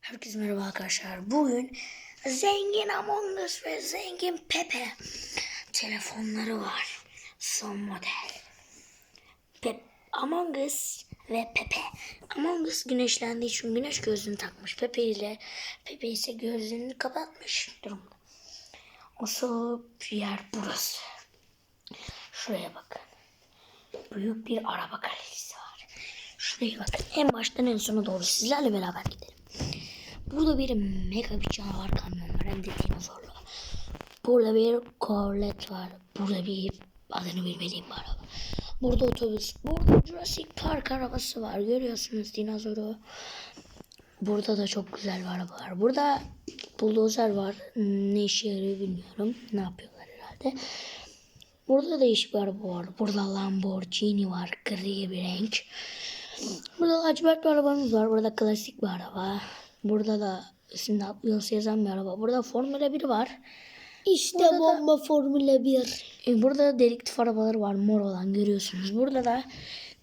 Herkese merhaba arkadaşlar. Bugün zengin Among Us ve zengin Pepe telefonları var. Son model. Pep Among Us ve Pepe. Among Us güneşlendiği için güneş gözlüğünü takmış. Pepe ile Pepe ise gözlüğünü kapatmış durumda. Asıl yer burası. Şuraya bakın. Büyük bir araba galerisi var. Şuraya bakın. En baştan en sona doğru sizlerle beraber gidelim. Burada bir mega bir canavar kamyon var. Hem de dinozorlu. Burada bir Corvette var. Burada bir adını bilmediğim bir araba. Burada otobüs. Burada Jurassic Park arabası var. Görüyorsunuz dinozoru. Burada da çok güzel bir araba var. Burada buldozer var. Ne işe yarıyor bilmiyorum. Ne yapıyorlar herhalde. Burada değişik bir araba var. Burada Lamborghini var. Gri bir renk. Burada lacivert bir arabamız var. Burada klasik bir araba. Burada da üstünde Atlas yazan bir araba. Burada Formula 1 var. İşte bomba Formula 1. E, burada da dedektif arabaları var. Mor olan görüyorsunuz. Burada da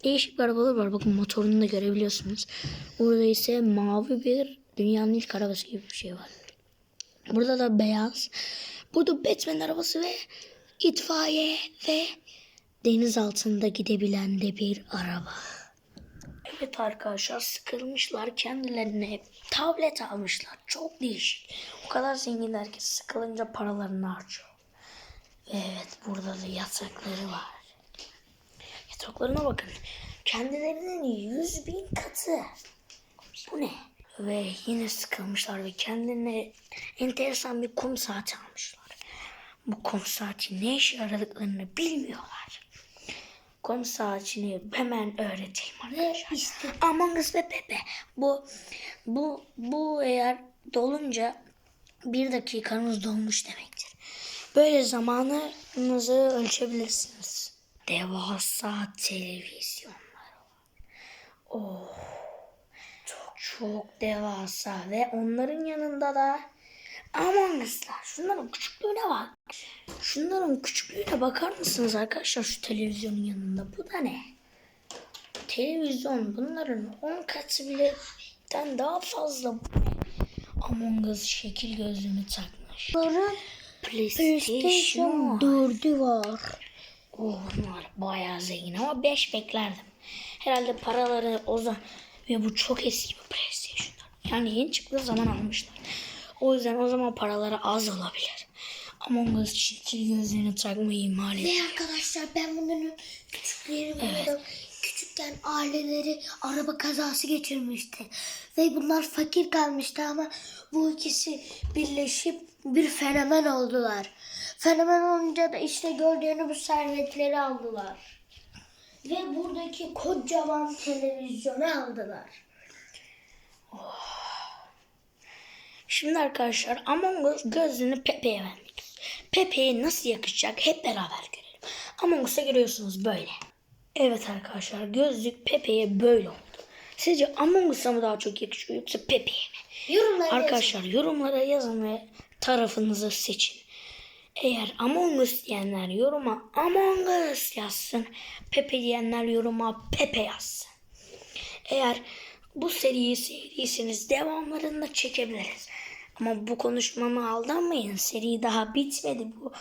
değişik bir arabalar var. Bakın motorunu da görebiliyorsunuz. Burada ise mavi bir dünyanın ilk arabası gibi bir şey var. Burada da beyaz. Burada Batman arabası ve itfaiye ve deniz altında gidebilen de bir araba. Evet arkadaşlar sıkılmışlar kendilerine tablet almışlar. Çok değişik. O kadar zenginler ki sıkılınca paralarını harcıyor. Ve evet burada da yatakları var. Yataklarına bakın. Kendilerinin yüz bin katı. Bu ne? Ve yine sıkılmışlar ve kendilerine enteresan bir kum saati almışlar. Bu kum saati ne işe yaradıklarını bilmiyorlar. Kum saatini hemen öğreteyim arkadaşlar. Among Us ve Pepe. Bu bu bu eğer dolunca bir dakikanız dolmuş demektir. Böyle zamanınızı ölçebilirsiniz. Devasa televizyonlar var. Oh. Çok çok devasa ve onların yanında da Among Us'lar. Şunların küçüklüğüne bak. Şunların küçüklüğüne bakar mısınız arkadaşlar şu televizyonun yanında? Bu da ne? Televizyon bunların 10 katı bile'den daha fazla. Among Us şekil gözlüğünü takmış. Bunların PlayStation, PlayStation var. 4'ü var. Oh, bunlar bayağı zengin ama 5 beklerdim. Herhalde paraları o zaman ve bu çok eski bir PlayStation. Yani yeni çıktığı zaman almışlar. O yüzden o zaman paraları az olabilir. Among Us şekil gözlüğünü takmayı ihmal Ve ediyor. arkadaşlar ben bunların küçükleri buldum. Küçükken aileleri araba kazası geçirmişti. Ve bunlar fakir kalmıştı ama bu ikisi birleşip bir fenomen oldular. Fenomen olunca da işte gördüğünü bu servetleri aldılar. Ve buradaki kocaman televizyonu aldılar. Şimdi arkadaşlar Among Us gözlüğünü Pepe'ye vermek. Pepe'ye nasıl yakışacak hep beraber görelim. Among Us'a görüyorsunuz böyle. Evet arkadaşlar gözlük Pepe'ye böyle oldu. Sizce Among Us'a mı daha çok yakışıyor yoksa Pepe'ye mi? Yorumlara Arkadaşlar yorumlara yazın ve tarafınızı seçin. Eğer Among Us diyenler yoruma Among Us yazsın. Pepe diyenler yoruma Pepe yazsın. Eğer bu seriyi sevdiyseniz devamlarını da çekebiliriz. Ama bu konuşmama aldanmayın. Seri daha bitmedi. Bu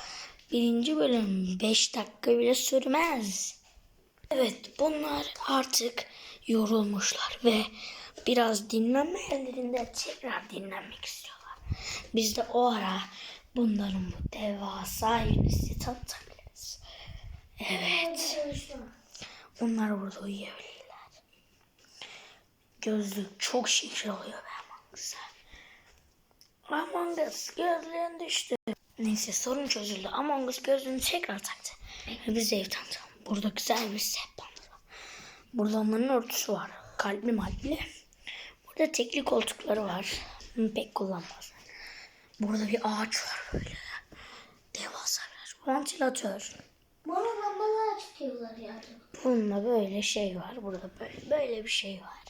birinci bölüm 5 dakika bile sürmez. Evet bunlar artık yorulmuşlar ve biraz dinlenme yerlerinde tekrar dinlenmek istiyorlar. Biz de o ara bunların bu devasa yüzünü tanıtabiliriz. Evet. Onlar burada uyuyabilirler. Gözlük çok şekil oluyor be Us'a. Among Us gözlüğün düştü. Neyse sorun çözüldü. Among Us gözlüğünü tekrar taktı. Ve biz ev tanıtalım. Burada güzel bir sehpamız var. Burada onların örtüsü var. Kalpli malpli. Burada tekli koltukları var. Bunu pek kullanmaz. Burada bir ağaç var böyle. Devasa bir ağaç. Vantilatör. Bana lambalar çıkıyorlar yani. Bununla böyle şey var. Burada böyle, böyle bir şey var.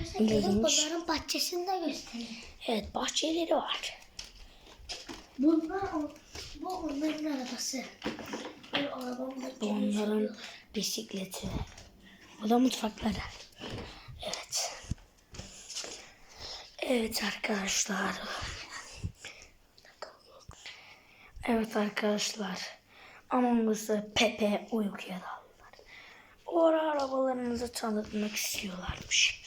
Arkadaşlar bunların bahçesini de göstereyim. Evet bahçeleri var. Bunlar o, bu onların arabası. Bu onların bisikleti. Bu da mutfakları. Evet. Evet arkadaşlar. Evet arkadaşlar. Among Us'ı Pepe uykuya daldılar. O ara arabalarınızı tanıtmak istiyorlarmış.